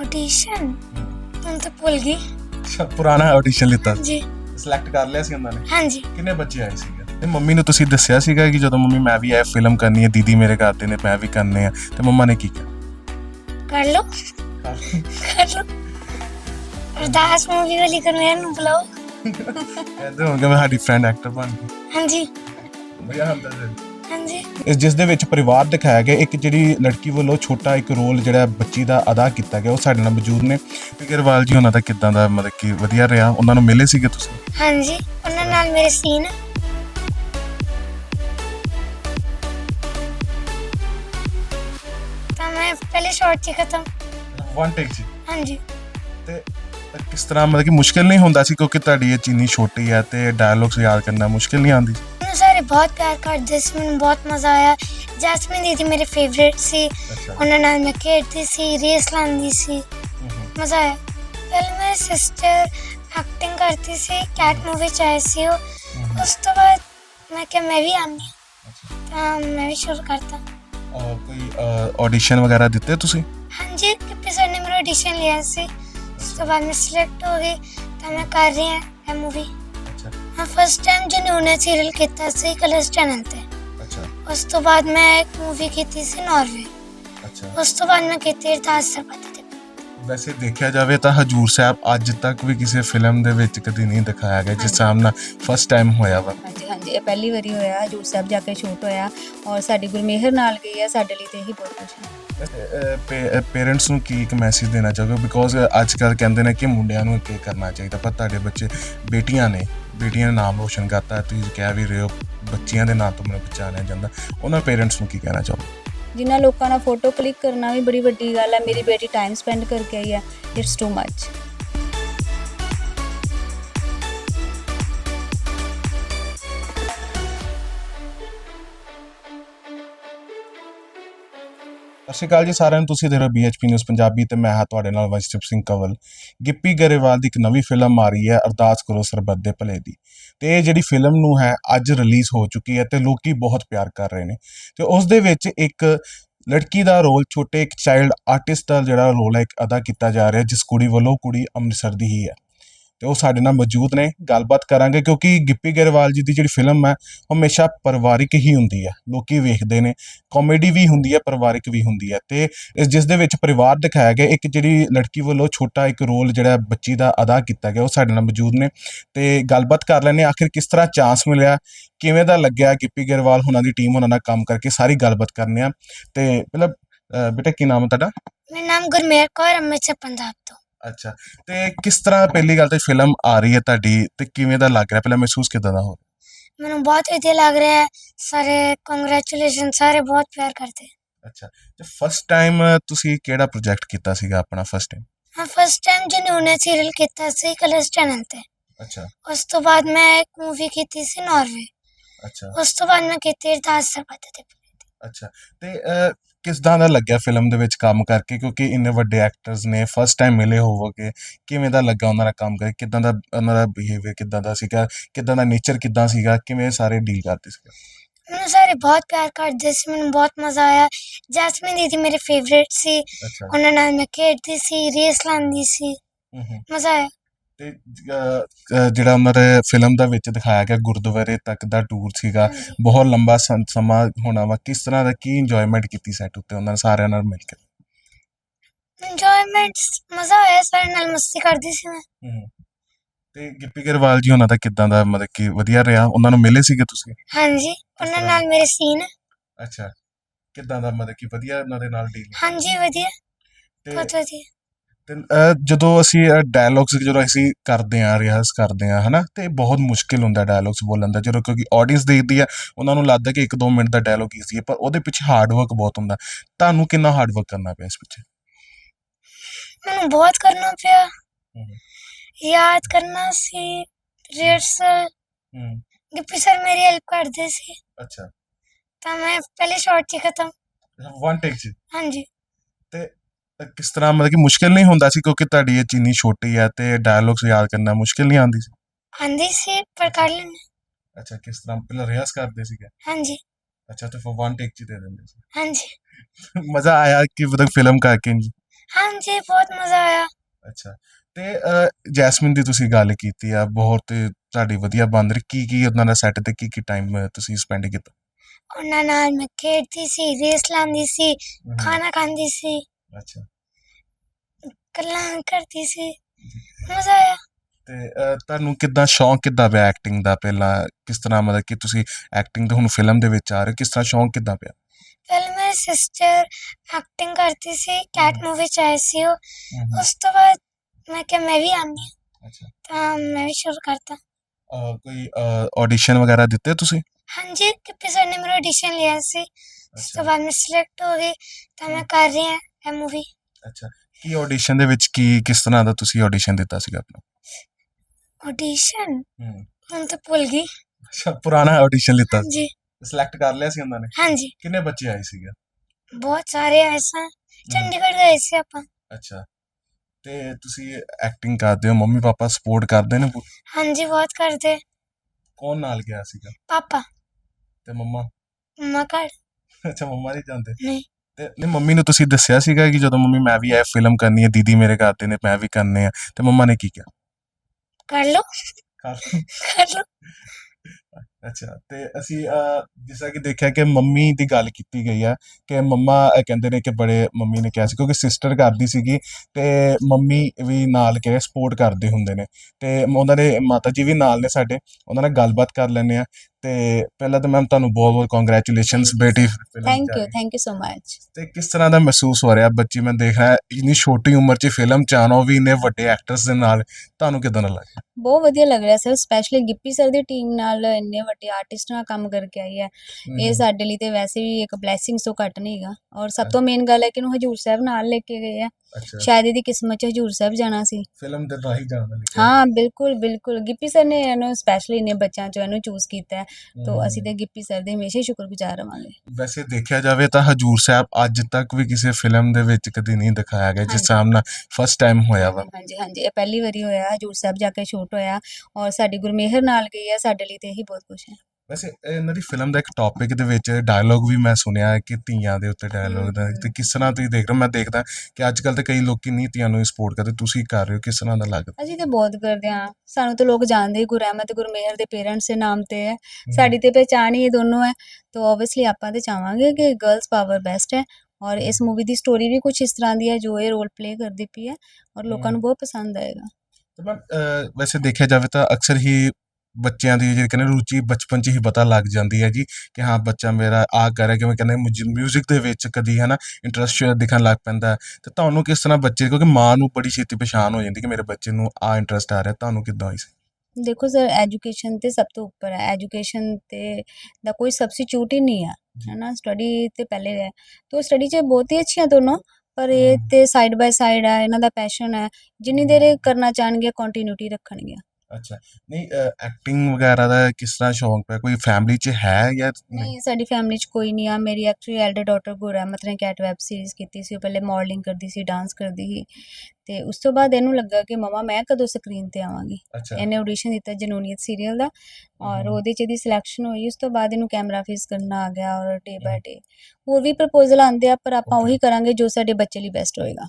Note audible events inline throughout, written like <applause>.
Audition ਹੁਣ ਤਾਂ ਭੁੱਲ ਗਈ। ਅੱਛਾ ਪੁਰਾਣਾ ਆਡੀਸ਼ਨ ਲਿੱਤਾ। ਜੀ। ਸਿਲੈਕਟ ਕਰ ਲਿਆ ਸੀ ਉਹਨਾਂ ਨੇ? ਹਾਂਜੀ। ਕਿੰਨੇ ਬੱਚੇ ਆਏ ਸੀਗੇ? ਤੇ ਮੰਮੀ ਨੂੰ ਤੁਸੀਂ ਦੱਸਿਆ ਸੀਗਾ ਕਿ ਜਦੋਂ ਮੰਮੀ ਮੈਂ ਵੀ ਇਹ ਫਿਲਮ ਕਰਨੀ ਹੈ ਦੀਦੀ ਮੇਰੇ ਕਰਦੇ ਨੇ ਮੈਂ ਵੀ ਕਰਨੇ ਆ। ਤੇ ਮੰਮਾ ਨੇ ਕੀ ਕਿਹਾ? ਕਰ ਲਓ। ਕਰ ਲਓ। ਅਰਦਾਸ ਮੂਵੀ ਵਾਲੀ ਕਰਨੈਲ ਨੂੰ ਬੁਲਾਓ। ਕਹਿੰਦੇ ਹੋਣਗੇ ਮੈਂ ਸਾਡੀ ਫਰੈਂਡ ਐਕਟਰ ਬਣ ਗਈ। ਹਾਂਜੀ। ਭਈਆ ਹਮਦਰਦ ਹਾਂਜੀ। ਇਸ ਜਿਸ ਦੇ ਵਿੱਚ ਪਰਿਵਾਰ ਦਿਖਾਇਆ ਗਿਆ ਇੱਕ ਜਿਹੜੀ ਲੜਕੀ ਵੱਲੋਂ ਛੋਟਾ ਇੱਕ ਰੋਲ ਜਿਹੜਾ ਬੱਚੀ ਦਾ ਅਦਾ ਕੀਤਾ ਗਿਆ ਉਹ ਸਾਡੇ ਨਾਲ ਮੌਜੂਦ ਨੇ। ਫਿਕਰਵਾਲ ਜੀ ਉਹਨਾਂ ਦਾ ਕਿਦਾਂ ਦਾ ਮਤਲਬ ਕਿ ਵਧੀਆ ਰਿਹਾ? ਉਹਨਾਂ ਨੂੰ ਮਿਲੇ ਸੀਗੇ ਤੁਸੀਂ? ਹਾਂਜੀ ਉਹਨਾਂ ਨਾਲ ਮੇਰੇ ਸੀਨ। ਤਾਂ ਮੈਂ ਪਹਿਲੇ ਸ਼ਾਰਟ ਚ ਖਤਮ। ਵਨ ਟੇਕ ਜੀ। ਹਾਂਜੀ। ਤੇ ਕਿਸ ਤਰ੍ਹਾਂ ਮਤਲਬ ਕਿ ਮੁਸ਼ਕਿਲ ਨਹੀਂ ਹੁੰਦਾ ਸੀ ਕਿਉਂਕਿ ਤੁਹਾਡੀ ਇਹ ਚੀਨੀ ਛੋਟੀ ਹੈ ਤੇ ਡਾਇਲੌਗਸ ਯਾਦ ਕਰਨਾ ਮੁਸ਼ਕਿਲ ਨਹੀਂ ਆਉਂਦੀ। ਮੈਨੂੰ ਸਾਰੇ ਬਹੁਤ ਪਿਆਰ ਕਰਦੇ ਸੀ ਮੈਨੂੰ ਬਹੁਤ ਮਜ਼ਾ ਆਇਆ। ਜੈਸਮੀਨ ਦੀਦੀ ਮੇਰੇ ਫੇਵਰੇਟ ਸੀ ਉਹਨਾਂ ਨਾਲ ਮੈਂ ਖੇਡਦੀ ਸੀ ਰੇਸ ਲਾਉਂਦੀ ਸੀ। ਮਜ਼ਾ ਆਇਆ। ਪਹਿਲੇ ਮੇਰੀ ਸਿਸਟਰ ਐਕਟਿੰਗ ਕਰਦੀ ਸੀ ਕੈਟ ਮੂਵੀ ਚ ਆਈ ਸੀ ਉਹ। ਉਸ ਤੋਂ ਬਾਅਦ ਮੈਂ ਕਿਹਾ ਮੈਂ ਵੀ ਆਉਂਦੀ। ਤਾਂ ਮੈਂ ਵੀ ਸ਼ੁਰੂ ਕਰਤਾ। ਔਰ ਕੋਈ ਆਡੀਸ਼ਨ ਵਗੈਰਾ ਦਿੱਤੇ ਤੁਸੀਂ? ਹਾਂਜੀ ਕਿਪੀ ਸਰ ਨੇ ਮੇਰਾ ਆਡੀਸ਼ਨ ਲਿਆ ਸੀ। ਤੋਂ ਬਾਅਦ ਮੈਂ ਸਿਲੈਕਟ ਹੋ ਗਈ ਤਾਂ ਮੈਂ ਕਰ ਰਹੀ ਹਾਂ ਇਹ ਮੂਵੀ ਅੱਛਾ ਹਾਂ ਫਸਟ ਟਾਈਮ ਜਨੂਨ ਸੀਰੀਅਲ ਕੀਤਾ ਸੀ ਕਲਰਸ ਚੈਨਲ ਤੇ ਅੱਛਾ ਉਸ ਤੋਂ ਬਾਅਦ ਮੈਂ ਇੱਕ ਮੂਵੀ ਕੀਤੀ ਸੀ ਨਾਰਵੇ ਅੱਛਾ ਉਸ ਤੋਂ ਬਾਅਦ ਮੈਂ ਕੀਤੀ ਤੇ ਵੈਸੇ ਦੇਖਿਆ ਜਾਵੇ ਤਾਂ ਹਜੂਰ ਸਾਹਿਬ ਅੱਜ ਤੱਕ ਵੀ ਕਿਸੇ ਫਿਲਮ ਦੇ ਵਿੱਚ ਕਦੀ ਨਹੀਂ ਦਿਖਾਇਆ ਗਿਆ ਜਿਸ ਸਾਹਮਣਾ ਫਸਟ ਟਾਈਮ ਹੋਇਆ ਵਾ। ਹਾਂਜੀ ਹਾਂਜੀ ਇਹ ਪਹਿਲੀ ਵਾਰੀ ਹੋਇਆ ਹਜੂਰ ਸਾਹਿਬ ਜਾ ਕੇ ਸ਼ੂਟ ਹੋਇਆ ਔਰ ਸਾਡੀ ਗੁਰਮੇਹਰ ਨਾਲ ਗਈ ਹੈ ਸਾਡੇ ਲਈ ਤੇ ਇਹੀ ਬਹੁਤ ਕੁਝ ਹੈ। ਪੇਰੈਂਟਸ ਨੂੰ ਕੀ ਇੱਕ ਮੈਸੇਜ ਦੇਣਾ ਚਾਹੋਗੇ? ਬਿਕੋਜ਼ ਅੱਜ ਕੱਲ ਕਹਿੰਦੇ ਨੇ ਕਿ ਮੁੰਡਿਆਂ ਨੂੰ ਕੀ ਕਰਨਾ ਚਾਹੀਦਾ ਪਰ ਤੁਹਾਡੇ ਬੱਚੇ ਬੇਟੀਆਂ ਨੇ ਬੇਟੀਆਂ ਦਾ ਨਾਮ ਰੋਸ਼ਨ ਕਰਤਾ ਤੁਸੀਂ ਕਹਿ ਵੀ ਰਹੇ ਹੋ ਬੱਚੀਆਂ ਦੇ ਨਾਂ ਤੋਂ ਮੈਨੂੰ ਪਛਾਣਿਆ ਜਾਂਦਾ। ਉਹਨਾਂ ਪੇਰੈਂਟਸ ਨੂੰ ਕੀ ਕਹਿਣਾ ਚਾਹੋਗੇ? ਜਿਨ੍ਹਾਂ ਲੋਕਾਂ ਨਾਲ ਫੋਟੋ ਕਲਿੱਕ ਕਰਨਾ ਵੀ ਬੜੀ ਵੱਡੀ ਗੱਲ ਹੈ। ਮੇਰੀ ਬੇਟੀ ਟਾਈਮ ਸਪੈਂਡ ਕਰਕੇ ਆਈ ਹੈ। ਇਟਸ ਟੂ ਮੱਚ ਸਤਿ ਸ਼੍ਰੀ ਅਕਾਲ ਜੀ ਸਾਰਿਆਂ ਨੂੰ, ਤੁਸੀਂ ਦੇਖ ਰਹੇ ਹੋ BHP ਨਿਊਜ਼ ਪੰਜਾਬੀ ਤੇ ਮੈਂ ਹਾਂ ਤੁਹਾਡੇ ਨਾਲ ਵੰਸ਼ਦੀਪ ਸਿੰਘ ਕੰਵਲ। ਗਿੱਪੀ ਗਰੇਵਾਲ ਦੀ ਇੱਕ ਨਵੀਂ ਫਿਲਮ ਆ ਰਹੀ ਹੈ ਅਰਦਾਸ ਕਰੋ ਸਰਬੱਤ ਦੇ ਭਲੇ ਦੀ। ਤੇ ਇਹ ਜਿਹੜੀ ਫਿਲਮ ਨੂੰ ਹੈ, ਅੱਜ ਰਿਲੀਜ਼ ਹੋ ਚੁੱਕੀ ਹੈ ਤੇ ਲੋਕੀ ਬਹੁਤ ਪਿਆਰ ਕਰ ਰਹੇ ਨੇ। ਤੇ ਉਸ ਦੇ ਵਿੱਚ ਇੱਕ ਲੜਕੀ ਦਾ ਰੋਲ, ਛੋਟੇ ਇੱਕ ਚਾਈਲਡ ਆਰਟਿਸਟ ਦਾ ਜਿਹੜਾ ਰੋਲ ਹੈ, ਇੱਕ ਅਦਾ ਕੀਤਾ ਜਾ ਰਿਹਾ, ਜਿਸ ਕੁੜੀ ਵੱਲੋਂ ਕੁੜੀ ਅੰਮ੍ਰਿਤਸਰ ਦੀ ਹੀ ਹੈ। ਤੇ ਉਹ ਸਾਡੇ ਨਾਲ ਮੌਜੂਦ ਨੇ, ਗੱਲਬਾਤ ਕਰਾਂਗੇ ਕਿਉਂਕਿ ਗਿੱਪੀ ਗਰੇਵਾਲ ਜੀ ਦੀ ਜਿਹੜੀ ਫਿਲਮ ਹੈ, ਹਮੇਸ਼ਾ ਪਰਿਵਾਰਿਕ ਹੀ ਹੁੰਦੀ ਹੈ, ਲੋਕੀ ਵੇਖਦੇ ਨੇ ਕਾਮੇਡੀ ਵੀ ਹੁੰਦੀ ਹੈ, ਪਰਿਵਾਰਿਕ ਵੀ ਹੁੰਦੀ ਹੈ ਤੇ ਇਸ ਜਿਸ ਦੇ ਵਿੱਚ ਪਰਿਵਾਰ ਦਿਖਾਇਆ ਗਿਆ, ਇੱਕ ਜਿਹੜੀ ਲੜਕੀ ਵੱਲੋਂ ਛੋਟਾ ਇੱਕ ਰੋਲ ਜਿਹੜਾ ਬੱਚੀ ਦਾ ਅਦਾ ਕੀਤਾ ਗਿਆ, ਉਹ ਸਾਡੇ ਨਾਲ ਮੌਜੂਦ ਨੇ ਤੇ ਗੱਲਬਾਤ ਕਰ ਲੈਣੇ ਆਖਿਰ ਕਿਸ ਤਰ੍ਹਾਂ ਚਾਂਸ ਮਿਲਿਆ, ਕਿਵੇਂ ਦਾ ਲੱਗਿਆ ਗਿੱਪੀ ਗਰੇਵਾਲ ਉਹਨਾਂ ਦੀ ਟੀਮ ਉਹਨਾਂ ਨਾਲ ਕੰਮ ਕਰਕੇ, ਸਾਰੀ ਗੱਲਬਾਤ ਕਰਨੇ ਆ ਤੇ ਮਤਲਬ ਬੇਟਾ ਕੀ ਨਾਮ ਹੈ ਤੁਹਾਡਾ? ਮੇਰਾ ਨਾਮ ਗੁਰਮੇਰ ਕੌਰ, ਅੰਮ੍ਰਿਤਸਰ, ਪੰਜਾਬ ਤੋਂ। ਅੱਛਾ ਤੇ ਕਿਸ ਤਰ੍ਹਾਂ ਪਹਿਲੀ ਗੱਲ ਤੇ ਫਿਲਮ ਆ ਰਹੀ ਹੈ ਤੁਹਾਡੀ ਤੇ ਕਿਵੇਂ ਦਾ ਲੱਗ ਰਿਹਾ? ਪਹਿਲਾਂ ਮਹਿਸੂਸ ਕਿਦਾਂ ਦਾ ਹੋ ਰਿਹਾ? ਮੈਨੂੰ ਬਹੁਤ ਵਧੀਆ ਲੱਗ ਰਿਹਾ ਹੈ। ਸਾਰੇ ਕੰਗ੍ਰੈਚੁਲੇਸ਼ਨ ਸਾਰੇ ਬਹੁਤ ਪਿਆਰ ਕਰਦੇ ਅੱਛਾ ਤੇ ਫਸਟ ਟਾਈਮ ਤੁਸੀਂ ਕਿਹੜਾ ਪ੍ਰੋਜੈਕਟ ਕੀਤਾ ਸੀਗਾ ਆਪਣਾ ਫਸਟ ਟਾਈਮ ਹਾਂ ਫਸਟ ਟਾਈਮ ਜਨੂਨ ਸੀਰੀਅਲ ਕੀਤਾ ਸੀ ਕਲਰਸ ਚੈਨਲ ਤੇ। ਅੱਛਾ। ਉਸ ਤੋਂ ਬਾਅਦ ਮੈਂ ਇੱਕ ਮੂਵੀ ਕੀਤੀ ਸੀ ਨਾਰਵੇ ਅੱਛਾ। ਉਸ ਤੋਂ ਬਾਅਦ ਮੈਂ ਕੀਤੀ ਅਰਦਾਸ ਸਰਬੱਤ ਤੇ ਅੱਛਾ ਤੇ ਅਹ, ਕਿਸ ਤਰ੍ਹਾਂ ਦਾ ਲੱਗਿਆ ਫਿਲਮ ਦੇ ਵਿੱਚ ਕੰਮ ਕਰਕੇ? ਕਿਉਂਕਿ ਇੰਨੇ ਵੱਡੇ ਐਕਟਰਸ ਨੇ ਫਸਟ ਟਾਈਮ ਮਿਲੇ ਹੋਵੋਗੇ ਕਿਵੇਂ ਦਾ ਲੱਗਾ ਉਹਨਾਂ ਦਾ ਕੰਮ ਕਰਕੇ? ਕਿਦਾਂ ਦਾ ਉਹਨਾਂ ਦਾ ਬਿਹੇਵੀਅਰ ਕਿਦਾਂ ਦਾ ਸੀਗਾ? ਕਿਦਾਂ ਦਾ ਨੇਚਰ ਕਿਦਾਂ ਸੀਗਾ? ਕਿਵੇਂ ਸਾਰੇ ਡੀਲ ਕਰਦੇ ਸੀਗੇ? ਮੈਨੂੰ ਸਾਰੇ ਬਹੁਤ ਪਿਆਰ ਕਰਦੇ ਸੀ ਮੈਨੂੰ ਬਹੁਤ ਮਜ਼ਾ ਆਇਆ। ਜੈਸਮੀਨ ਦੀਦੀ ਮੇਰੇ ਫੇਵਰੇਟ ਸੀ। ਅੱਛਾ। ਉਹਨਾਂ ਨਾਲ ਮੈਂ ਖੇਡਦੀ ਸੀ ਰੇਸ ਲਾਉਂਦੀ ਸੀ। ਹੂੰ ਹੂੰ। ਮਜ਼ਾ ਆਇਆ। ਤੇ ਅਹ, ਅਹ, ਜਿਹੜਾ ਦੇ ਫਿਲਮ ਦਾ ਵਿੱਚ ਦਿਖਾਇਆ ਗਿਆ ਗੁਰਦੁਆਰੇ ਤੱਕ ਦਾ ਟੂਰ ਸੀਗਾ। ਬਹੁਤ ਲੰਬਾ ਸੰ- ਸਮਾਂ ਹੋਣਾ ਵਾ। ਕਿਸ ਤਰ੍ਹਾਂ ਦਾ ਕੀ ਇੰਜੋਇਮੈਂਟ ਕੀਤੀ ਸੈਟ ਉੱਤੇ ਉਹਨਾਂ ਸਾਰਿਆਂ ਨਾਲ ਮਿਲ ਕੇ? ਇੰਜੋਇਮੈਂਟ ਮਜ਼ਾ ਆਇਆ ਸਾਰੇ ਨਾਲ ਮਸਤੀ ਕਰਦੀ ਸੀ ਮੈਂ। ਤੇ ਗਿੱਪੀ ਗਰੇਵਾਲ ਜੀ ਉਹਨਾਂ ਦਾ ਕਿਦਾਂ ਦਾ ਮਤਲਬ ਕਿ ਵਧੀਆ ਰਿਹਾ? ਉਹਨਾਂ ਨੂੰ ਮਿਲੇ ਸੀਗੇ ਤੁਸੀਂ? ਹਾਂਜੀ ਉਹਨਾਂ ਤਰ੍ਹਾਂ? ਨਾਲ ਮੇਰੇ ਸੀਨ ਅੱਛਾ। ਕਿਦਾਂ ਦਾ ਮਤਲਬ ਕਿ ਵਧੀਆ ਉਹਨਾਂ ਦੇ ਨਾਲ ਡੀਲ ਹਾਂਜੀ ਵਧੀਆ। ਤੇ ਬਹੁਤ ਵਧੀਆ। ਜਦੋਂ ਅਸੀਂ ਡਾਇਲੌਗਸ ਜਦੋਂ ਅਸੀਂ ਕਰਦੇ ਆਂ ਰਿਹਰਸ ਕਰਦੇ ਆਂ ਹਨਾ ਤੇ ਬਹੁਤ ਮੁਸ਼ਕਿਲ ਹੁੰਦਾ ਡਾਇਲੌਗਸ ਬੋਲਣ ਦਾ ਜਦੋਂ ਕਿਉਂਕਿ ਆਡੀਅנס ਦੇਖਦੀ ਆ ਉਹਨਾਂ ਨੂੰ ਲੱਗਦਾ ਕਿ 1-2 ਮਿੰਟ ਦਾ ਡਾਇਲੌਗ ਈਜ਼ੀ ਹੈ ਪਰ ਉਹਦੇ ਪਿੱਛੇ ਹਾਰਡ ਵਰਕ ਬਹੁਤ ਹੁੰਦਾ। ਤੁਹਾਨੂੰ ਕਿੰਨਾ ਹਾਰਡ ਵਰਕ ਕਰਨਾ ਪਿਆ ਇਸ ਪਿੱਛੇ? ਮੈਨੂੰ ਬਹੁਤ ਕਰਨਾ ਪਿਆ। ਯਾਦ ਕਰਨਾ ਸੀ ਰਿਹਰਸਲ ਗਿੱਪੀ ਸਰ ਮੇਰੀ ਹੈਲਪ ਕਰਦੇ ਸੀ। ਅੱਛਾ। ਤਾਂ ਮੈਂ ਪਹਿਲੇ ਸ਼ਾਰਟ 'ਚ ਖਤਮ। ਵਨ ਟੇਕ ਜੀ। ਹਾਂਜੀ। ਤੇ ਕਿਸ ਤਰ੍ਹਾਂ ਮਤਲਬ ਕਿ ਮੁਸ਼ਕਿਲ ਨਹੀਂ ਹੁੰਦਾ ਸੀ ਕਿਉਂਕਿ ਤੁਹਾਡੀ ਇਹ ਚੀਨੀ ਛੋਟੀ ਹੈ ਤੇ ਡਾਇਲੌਗਸ ਯਾਦ ਕਰਨਾ ਮੁਸ਼ਕਿਲ ਨਹੀਂ ਆਉਂਦੀ ਸੀ? ਆਂਦੀ ਸੀ ਪਰ ਕਰ ਲੈਣੇ ਅੱਛਾ ਕਿਸ ਤਰ੍ਹਾਂ ਪਹਿਲਾਂ ਰਿਹਰਸ ਕਰਦੇ ਸੀਗੇ? ਹਾਂਜੀ। ਅੱਛਾ ਤੇ ਫਿਰ ਵਨ ਟੇਕ ਚ ਦੇ ਦਿੰਦੇ ਸੀ। ਹਾਂਜੀ। <laughs> ਮਜ਼ਾ ਆਇਆ ਕਿ ਮਤਲਬ ਫਿਲਮ ਕਰਕੇ ਜੀ ਹਾਂਜੀ ਬਹੁਤ ਮਜ਼ਾ ਆਇਆ। ਅੱਛਾ ਤੇ ਜੈਸਮਿਨ ਦੀ ਤੁਸੀਂ ਗੱਲ ਕੀਤੀ ਆ ਬਹੁਤ ਤੁਹਾਡੀ ਵਧੀਆ ਬਣ ਰਹੀ। ਕੀ ਕੀ ਉਹਨਾਂ ਦਾ ਸੈੱਟ ਤੇ ਕੀ ਕੀ ਟਾਈਮ ਤੁਸੀਂ ਸਪੈਂਡ ਕੀਤਾ? ਉਹਨਾਂ ਨਾਲ ਮੈਂ ਖੇਡਦੀ ਸੀ ਰੇਸ ਲਾਉਂਦੀ ਸੀ ਖਾਣਾ ਖਾਂਦੀ ਸੀ। ਅੱਛਾ। ਗੱਲਾਂ ਕਰਦੀ ਸੀ। ਮਜ਼ਾ ਆਇਆ। ਤੇ ਤੁਹਾਨੂੰ ਕਿੱਦਾਂ ਸ਼ੌਂਕ ਕਿੱਦਾਂ ਪਿਆ ਐਕਟਿੰਗ ਦਾ ਪਹਿਲਾਂ? ਕਿਸ ਤਰ੍ਹਾਂ ਮਤਲਬ ਕਿ ਤੁਸੀਂ ਐਕਟਿੰਗ ਤੋਂ ਹੁਣ ਫਿਲਮ ਦੇ ਵਿੱਚ ਆ ਰਹੇ ਹੋ ਕਿਸ ਤਰ੍ਹਾਂ ਸ਼ੌਂਕ ਕਿੱਦਾਂ ਪਿਆ? ਪਹਿਲੇ ਮੇਰੀ ਸਿਸਟਰ ਐਕਟਿੰਗ ਕਰਦੀ ਸੀ ਕੈਟ ਮੂਵੀ ਚ ਆਈ ਸੀ ਉਹ। ਉਸ ਤੋਂ ਬਾਅਦ ਮੈਂ ਕਿਹਾ ਮੈਂ ਵੀ ਆਉਂਦੀ ਹਾਂ। ਅੱਛਾ। ਤਾਂ ਮੈਂ ਵੀ ਸ਼ੁਰੂ ਕਰਤਾ। ਕੋਈ ਆਡੀਸ਼ਨ ਵਗੈਰਾ ਦਿੱਤੇ ਤੁਸੀਂ? ਹਾਂਜੀ ਕਿਪੀ ਸਰ ਨੇ ਮੇਰਾ ਆਡੀਸ਼ਨ ਲਿਆ ਸੀ। ਉਸ ਤੋਂ ਬਾਅਦ ਮੈਂ ਸਿਲੈਕਟ ਹੋ ਗਈ ਤਾਂ ਮੈਂ ਕਰ ਰਹੀ ਹਾਂ। ਇਹ ਮੂਵੀ ਅੱਛਾ ਕੀ ਆਡੀਸ਼ਨ ਦੇ ਵਿੱਚ ਕੀ ਕਿਸ ਤਰ੍ਹਾਂ ਦਾ ਤੁਸੀਂ ਆਡੀਸ਼ਨ ਦਿੱਤਾ ਸੀਗਾ ਆਪਣਾ? ਆਡੀਸ਼ਨ ਹੂੰ। ਹੁਣ ਤਾਂ ਭੁੱਲ ਗਈ। ਅੱਛਾ ਪੁਰਾਣਾ ਆਡੀਸ਼ਨ ਲਿੱਤਾ। ਹਾਂਜੀ ਸਿਲੈਕਟ ਕਰ ਲਿਆ ਸੀ ਉਹਨਾਂ ਨੇ? ਹਾਂਜੀ। ਕਿੰਨੇ ਬੱਚੇ ਆਏ ਸੀਗੇ? ਬਹੁਤ ਸਾਰੇ ਐਸਾ ਚੰਡੀਗੜ੍ਹ ਗਏ ਸੀ ਆਪਾਂ। ਅੱਛਾ ਤੇ ਤੁਸੀਂ ਐਕਟਿੰਗ ਕਰਦੇ ਹੋ ਮੰਮੀ ਪਾਪਾ ਸਪੋਰਟ ਕਰਦੇ ਨੇ? ਹਾਂਜੀ ਬਹੁਤ ਕਰਦੇ। ਕੌਣ ਨਾਲ ਗਿਆ ਸੀਗਾ? ਪਾਪਾ। ਤੇ ਮੰਮਾ? ਮਮਾ ਘਰ। ਅੱਛਾ ਮੰਮਾ ਨਹੀਂ ਜਾਂਦੇ? ਨਹੀਂ। ਤੇ ਮੰਮੀ ਨੂੰ ਤੁਸੀਂ ਦੱਸਿਆ ਸੀਗਾ ਕਿ ਜਦੋਂ ਮੰਮੀ ਮੈਂ ਵੀ ਇਹ ਫਿਲਮ ਕਰਨੀ ਹੈ ਦੀਦੀ ਮੇਰੇ ਕਰਦੇ ਨੇ ਮੈਂ ਵੀ ਕਰਨੇ ਆ। ਤੇ ਮੰਮਾ ਨੇ ਕੀ ਕਿਹਾ? ਕਰ ਲਓ। ਕਰ ਲਓ। ਅੱਛਾ ਤੇ ਅਸੀਂ ਜਿਸ ਕਿ ਦੇਖਿਆ ਕਿ ਮੰਮੀ ਦੀ ਗੱਲ ਕੀਤੀ ਗਈ ਆ ਕਿ ਮੰਮਾ ਕਹਿੰਦੇ ਨੇ ਕਿ ਬੜੇ ਮੰਮੀ ਨੇ ਕਿਹਾ ਸੀ ਕਿਉਂਕਿ ਸਿਸਟਰ ਕਰਦੀ ਸੀਗੀ ਤੇ ਮੰਮੀ ਵੀ ਨਾਲ ਕੇ ਸਪੋਰਟ ਕਰਦੇ ਹੁੰਦੇ ਨੇ। ਤੇ ਉਹਨਾਂ ਦੇ ਮਾਤਾ ਜੀ ਵੀ ਨਾਲ ਨੇ ਸਾਡੇ ਉਹਨਾਂ ਨਾਲ ਗੱਲਬਾਤ ਕਰ ਲੈਂਦੇ ਆ। ਤੇ ਪਹਿਲਾਂ ਤਾਂ ਮੈਮ ਤੁਹਾਨੂੰ ਬਹੁਤ ਬਹੁਤ ਕੰਗ੍ਰੈਚੁਲੇਸ਼ਨਸ ਬੇਟੀ film thank you. Thank you so much ਤੇ ਕਿਸ ਤਰ੍ਹਾਂ ਦਾ ਮਹਿਸੂਸ ਹੋ ਰਿਹਾ ਬੱਚੀ? ਮੈਂ ਦੇਖ ਰਿਹਾ ਇੰਨੀ ਛੋਟੀ ਉਮਰ 'ਚ ਫਿਲਮ ਚ ਆਉਣਾ ਵੀ ਇੰਨੇ ਵੱਡੇ ਐਕਟਰਸ ਦੇ ਨਾਲ ਤੁਹਾਨੂੰ ਕਿਦਾਂ ਦਾ ਲੱਗਿਆ? ਬਹੁਤ ਵਧੀਆ ਲੱਗ ਰਿਹਾ ਸਰ ਸਪੈਸ਼ਲੀ ਗਿੱਪੀ ਸਰ ਦੀ ਟੀਮ ਨਾਲ ਇੰਨੇ ਵੱਡੇ ਆਰਟਿਸਟ ਨਾਲ ਕੰਮ ਕਰਕੇ ਆਈ ਹੈ। ਇਹ ਸਾਡੇ ਲਈ ਤੇ ਵੈਸੇ ਵੀ ਇੱਕ ਬਲੇਸਿੰਗ ਤੋਂ ਘੱਟ ਨਹੀਂ ਹੈਗਾ। ਔਰ ਸਭ ਤੋਂ ਮੇਨ ਗੱਲ ਹੈ ਕਿ ਇਹਨੂੰ ਹਜੂਰ ਸਾਹਿਬ ਨਾਲ ਲੈ ਕੇ ਗਏ ਆ। ਅੱਛਾ। ਸ਼ਾਇਦ ਇਹਦੀ ਕਿਸਮਤ 'ਚ ਹਜੂਰ ਸਾਹਿਬ ਜਾਣਾ ਸੀ। ਫਿਲਮ ਦੇ ਰਾਹੀਂ ਜਾਣਾ ਲਿਖਿਆ ਹਾਂ ਬਿਲਕੁਲ ਬਿਲਕੁਲ। ਗਿੱਪੀ ਸਰ ਨੇ ਇਹਨੂੰ ਸਪੈਸ਼ਲੀ ਇੰਨੇ ਬੱਚਿਆਂ 'ਚੋਂ ਇਹਨੂੰ ਚੂਜ਼ ਕੀਤਾ ਹੈ। ਤੋਂ ਅਸੀਂ ਤੇ ਗਿੱਪੀ ਸਰ ਦੇ ਹਮੇਸ਼ਾ ਹੀ ਸ਼ੁਕਰਗੁਜ਼ਾਰ ਰਵਾਂਗੇ। ਵੈਸੇ ਦੇਖਿਆ ਜਾਵੇ ਤਾਂ ਹਜੂਰ ਸਾਹਿਬ ਅੱਜ ਤੱਕ ਵੀ ਕਿਸੇ ਫਿਲਮ ਦੇ ਵਿੱਚ ਕਦੀ ਨਹੀਂ ਦਿਖਾਇਆ ਗਿਆ ਜਿਸ ਹਾਂਜੀ। ਸਾਹਮਣਾ ਫਸਟ ਟਾਈਮ ਹੋਇਆ ਵਾ। ਹਾਂਜੀ ਹਾਂਜੀ। ਇਹ ਪਹਿਲੀ ਵਾਰੀ ਹੋਇਆ ਹਜੂਰ ਸਾਹਿਬ ਜਾ ਕੇ ਸ਼ੂਟ ਹੋਇਆ ਔਰ ਸਾਡੀ ਗੁਰਮੇਹਰ ਨਾਲ ਗਈ ਹੈ ਸਾਡੇ ਲਈ ਤੇ ਇਹੀ ਬਹੁਤ ਕੁਝ ਹੈ। ਵੈਸੇ ਇਹ ਇਹਨਾਂ ਦੀ ਫਿਲਮ ਦਾ ਇੱਕ ਟੌਪਿਕ ਦੇ ਵਿੱਚ ਡਾਇਲੋਗ ਵੀ ਮੈਂ ਸੁਣਿਆ ਹੈ ਕਿ ਧੀਆਂ ਦੇ ਉੱਤੇ ਡਾਇਲੋਗ ਦਾ ਤੇ ਕਿਸ ਤਰ੍ਹਾਂ ਤੁਸੀਂ ਦੇਖ ਰਹੇ ਹੋ? ਮੈਂ ਦੇਖਦਾ ਕਿ ਅੱਜ ਕੱਲ ਤੇ ਕਈ ਲੋਕੀ ਨਹੀਂ ਧੀਆਂ ਨੂੰ ਸਪੋਰਟ ਕਰਦੇ ਤੁਸੀਂ ਕਰ ਰਹੇ ਹੋ ਕਿਸ ਤਰ੍ਹਾਂ ਦਾ ਲੱਗਦਾ? ਅਸੀਂ ਤੇ ਬਹੁਤ ਕਰਦੇ ਹਾਂ। ਸਾਨੂੰ ਤਾਂ ਲੋਕ ਜਾਣਦੇ ਹੀ ਗੁਰਹਿਮਤ ਗੁਰਮੇਹਰ ਦੇ ਪੇਰੈਂਟਸ ਦੇ ਨਾਮ ਤੇ ਹੈ। ਸਾਡੀ ਤੇ ਪਹਿਚਾਣ ਹੀ ਇਹ ਦੋਨੋਂ ਹੈ। ਤਾਂ ਆਬਵੀਅਸਲੀ ਆਪਾਂ ਤੇ ਚਾਹਾਂਗੇ ਕਿ ਗਰਲਸ ਪਾਵਰ ਬੈਸਟ ਹੈ। ਔਰ ਇਸ ਮੂਵੀ ਦੀ ਸਟੋਰੀ ਵੀ ਕੁਝ ਇਸ ਤਰ੍ਹਾਂ ਦੀ ਹੈ ਜੋ ਇਹ ਰੋਲ ਪਲੇ ਕਰਦੀ ਪਈ ਹੈ। ਔਰ ਲੋਕਾਂ ਨੂੰ ਬਹੁਤ ਪਸੰਦ ਆਏਗਾ। ਤੇ ਮੈਂ ਵੈਸੇ ਦੇਖਿਆ ਜਾਵੇ ਤਾਂ ਅਕਸਰ ਹੀ ਬੱਚਿਆਂ ਦੀ ਜਿਹੜੀ ਕਹਿੰਦੇ ਰੁਚੀ ਬਚਪਨ 'ਚ ਹੀ ਪਤਾ ਲੱਗ ਜਾਂਦੀ ਹੈ ਜੀ ਕਿ ਹਾਂ ਬੱਚਾ ਮੇਰਾ ਆ ਕਰ ਰਿਹਾ ਕਿਵੇਂ ਕਹਿੰਦੇ ਮਿਊਜ਼ਿਕ ਦੇ ਵਿੱਚ ਕਦੀ ਹੈ ਨਾ ਇੰਟਰਸਟ ਦਿਖਣ ਲੱਗ ਪੈਂਦਾ। ਤੇ ਤੁਹਾਨੂੰ ਕਿਸ ਤਰ੍ਹਾਂ ਬੱਚੇ ਕਿਉਂਕਿ ਮਾਂ ਨੂੰ ਬੜੀ ਛੇਤੀ ਪਛਾਣ ਹੋ ਜਾਂਦੀ ਕਿ ਮੇਰੇ ਬੱਚੇ ਨੂੰ ਆ ਇੰਟਰਸਟ ਆ ਰਿਹਾ ਤੁਹਾਨੂੰ ਕਿੱਦਾਂ ਹੋਈ ਸੀ ਦੇਖੋ ਸਰ ਐਜੂਕੇਸ਼ਨ ਤੇ ਸਭ ਤੋਂ ਉੱਪਰ ਹੈ ਐਜੂਕੇਸ਼ਨ ਤੇ ਦਾ ਕੋਈ ਸਬਸਟੀਟਿਊਟ ਹੀ ਨਹੀਂ ਹੈ ਜੀ। ਹੈ ਨਾ ਸਟੱਡੀ ਤੇ ਪਹਿਲੇ ਹੈ तो ਸਟੱਡੀ 'ਚ ਬਹੁਤ ਹੀ ਅੱਛੀਆਂ ਦੋਨੋਂ ਪਰ ਇਹ। ਤੇ ਸਾਈਡ ਬਾਈ ਸਾਈਡ ਹੈ ਇਹਨਾਂ ਦਾ ਪੈਸ਼ਨ ਹੈ ਜਿੰਨੀ ਦੇਰ ਇਹ ਕਰਨਾ ਚਾਹਣਗੇ ਕੰਟੀਨਿਊਟੀ ਰੱਖਣਗੇ ਅੱਛਾ। ਨਹੀਂ ਐਕਟਿੰਗ ਵਗੈਰਾ ਦਾ ਕਿਸ ਤਰ੍ਹਾਂ ਸ਼ੌਂਕ ਪਿਆ? ਕੋਈ ਫੈਮਿਲੀ 'ਚ ਹੈ ਜਾਂ ਨਹੀਂ? ਸਾਡੀ ਫੈਮਿਲੀ 'ਚ ਕੋਈ ਨਹੀਂ ਆ। ਮੇਰੀ ਐਕਚੁਅਲੀ ਐਲਡਰ ਡਾਟਰ ਗੁਰਰਹਿਮਤ ਨੇ ਕੈਟ ਵੈਬ ਸੀਰੀਜ਼ ਕੀਤੀ ਸੀ। ਉਹ ਪਹਿਲੇ ਮਾਡਲਿੰਗ ਕਰਦੀ ਸੀ ਡਾਂਸ ਕਰਦੀ ਸੀ। ਤੇ ਉਸ ਤੋਂ ਬਾਅਦ ਇਹਨੂੰ ਲੱਗਾ ਕਿ ਮਮਾ ਮੈਂ ਕਦੋਂ ਸਕਰੀਨ ਤੇ ਆਵਾਂਗੀ? ਅੱਛਾ। ਇਹਨੇ ਆਡੀਸ਼ਨ ਦਿੱਤਾ ਜਨੂਨੀਅਤ ਸੀਰੀਅਲ ਦਾ ਔਰ। ਉਹਦੇ ਚ ਇਹਦੀ ਸਿਲੈਕਸ਼ਨ ਹੋਈ ਉਸ ਤੋਂ ਬਾਅਦ ਇਹਨੂੰ ਕੈਮਰਾ ਫੇਸ ਕਰਨਾ ਆ ਗਿਆ ਔਰ ਡੇ ਬਾਏ ਡੇ ਹੋਰ ਵੀ ਪ੍ਰਪੋਜ਼ਲ ਆਉਂਦੇ ਆ ਪਰ ਆਪਾਂ. ਉਹੀ ਕਰਾਂਗੇ ਜੋ ਸਾਡੇ ਬੱਚੇ ਲਈ ਬੈਸਟ ਹੋਏਗਾ।